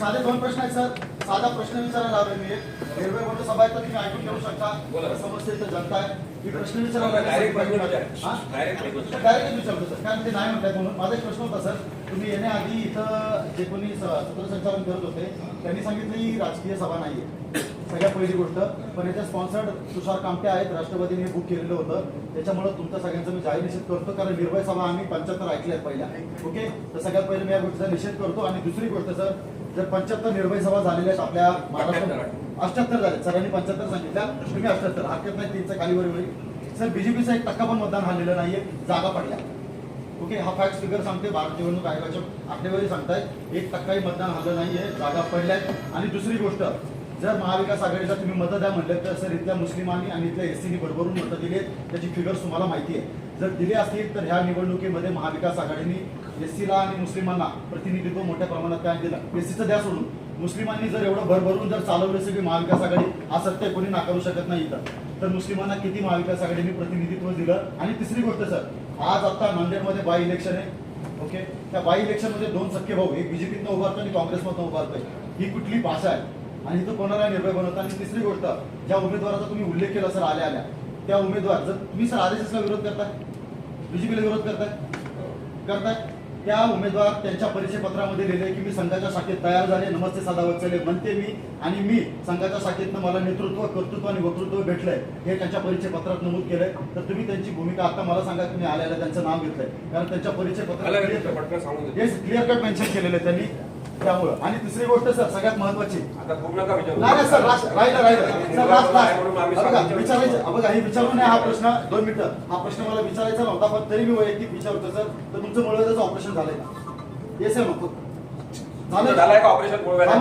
साधे दोन प्रश्न आहेत सर. साधा प्रश्न विचारायला आलोय मी. रेल्वे बोर्ड सभा आहे तर तुम्ही ऐकून घेऊ शकता. समस्या इथं जनता आहे. मी प्रश्न विचारायला. डायरेक्ट विचारतो सर. कारण ते नाही म्हणतात म्हणून. माझा एक प्रश्न होता सर. तुम्ही येण्याआधी इथं जे कोणी सूत्रसंचालन करत होते त्यांनी सांगितलं ही राजकीय सभा नाहीये. सगळ्यात पहिली गोष्ट पण याच्या स्पॉन्सर्ड तुषार कामटे आहेत. राष्ट्रवादीने हे बुक केलेलं होतं. त्याच्यामुळे तुमच्या सगळ्यांचा मी जाहीर निषेध करतो. कारण निर्भय सभा आम्ही पंच्याहत्तर ऐकल्यात पहिल्या. ओके तर सगळ्यात पहिले मी या गोष्टीचा निषेध करतो. आणि दुसरी गोष्ट सर जर पंच्याहत्तर निर्भय सभा झालेल्या आहेत आपल्या महाराष्ट्रात अठ्याहत्तर झाले सरांनी पंच्याहत्तर सांगितल्या. तुम्ही अठ्याहत्तर. हरकत नाही तीनचा खालीवर होईल सर बीजेपीचा एक टक्का पण मतदान झालेलं नाहीये. जागा पडल्या. ओके हा फॅक्ट फिगर सांगते भारत निवडणूक आयोगाच्या आकडेवारी सांगतायत. एक टक्काही मतदान झालं नाहीये. जागा पडल्यात. आणि दुसरी गोष्ट जर महाविकास आघाडीला तुम्ही मतं द्या म्हटलं तर सर इथल्या मुस्लिमांनी आणि इथल्या एससीनी भरभरून मतं दिली त्याची फिगर्स तुम्हाला माहिती आहे. जर दिली असतील तर ह्या निवडणुकीमध्ये महाविकास आघाडीने एससीला आणि मुस्लिमांना प्रतिनिधित्व मोठ्या प्रमाणात काय दिलं. एससीचं द्या सोडून. मुस्लिमांनी जर एवढं भरभरून जर चालवलं असेल की महाविकास आघाडी हा सत्य कोणी नाकारू शकत नाही इथं. तर मुस्लिमांना किती महाविकास आघाडीने प्रतिनिधित्व दिलं? आणि तिसरी गोष्ट सर आज आता नांदेडमध्ये बाय इलेक्शन आहे. ओके त्या बाय इलेक्शनमध्ये दोन सख्खे भाऊ एक बीजेपीतनं उभारतो आणि काँग्रेसमधनं उभारतोय. ही कुठली भाषा आहे? आणि इथं कोणाला निर्भय बनवता? आणि तिसरी गोष्ट ज्या उमेदवाराचा तुम्ही उल्लेख केला सर आल्या आल्या त्या उमेदवार जर तुम्ही सर आरएसएसला विरोध करताय? बीजेपीला विरोध करताय? करताय? त्या उमेदवार त्यांच्या परिचय पत्रामध्ये लिहिले की मी संघाच्या शाखेत तयार झाले नमस्ते साधावत चले म्हणते मी आणि मी संघाच्या शाखेतनं मला नेतृत्व कर्तृत्व आणि वक्तृत्व भेटलंय हे त्यांच्या परिचय पत्रात नमूद केलंय. तर तुम्ही त्यांची भूमिका आता मला सांगा मी आल्याला त्यांचं नाव घेतलंय. कारण त्यांच्या परिचय आलं का पत्रात पटकन सांगून देतो. हे क्लिअर कट मेन्शन केलेलं आहे त्यांनी. त्यामुळं. आणि तिसरी गोष्ट सर सगळ्यात महत्वाची आता विचारू. नाही नाही, सर लास्ट राहिलं राहिलं. सर लास्ट लास्ट बघा. विचारायचं बघा हे विचारून नाही हा प्रश्न. दोन मिनिटं. हा प्रश्न मला विचारायचा नव्हता पण तरी मी वैयक्तिक विचारतो सर. तर तुमचं मुळव्याचं ऑपरेशन झालंय का? येस आहे नको झालंय? का ऑपरेशन ऑपरेशन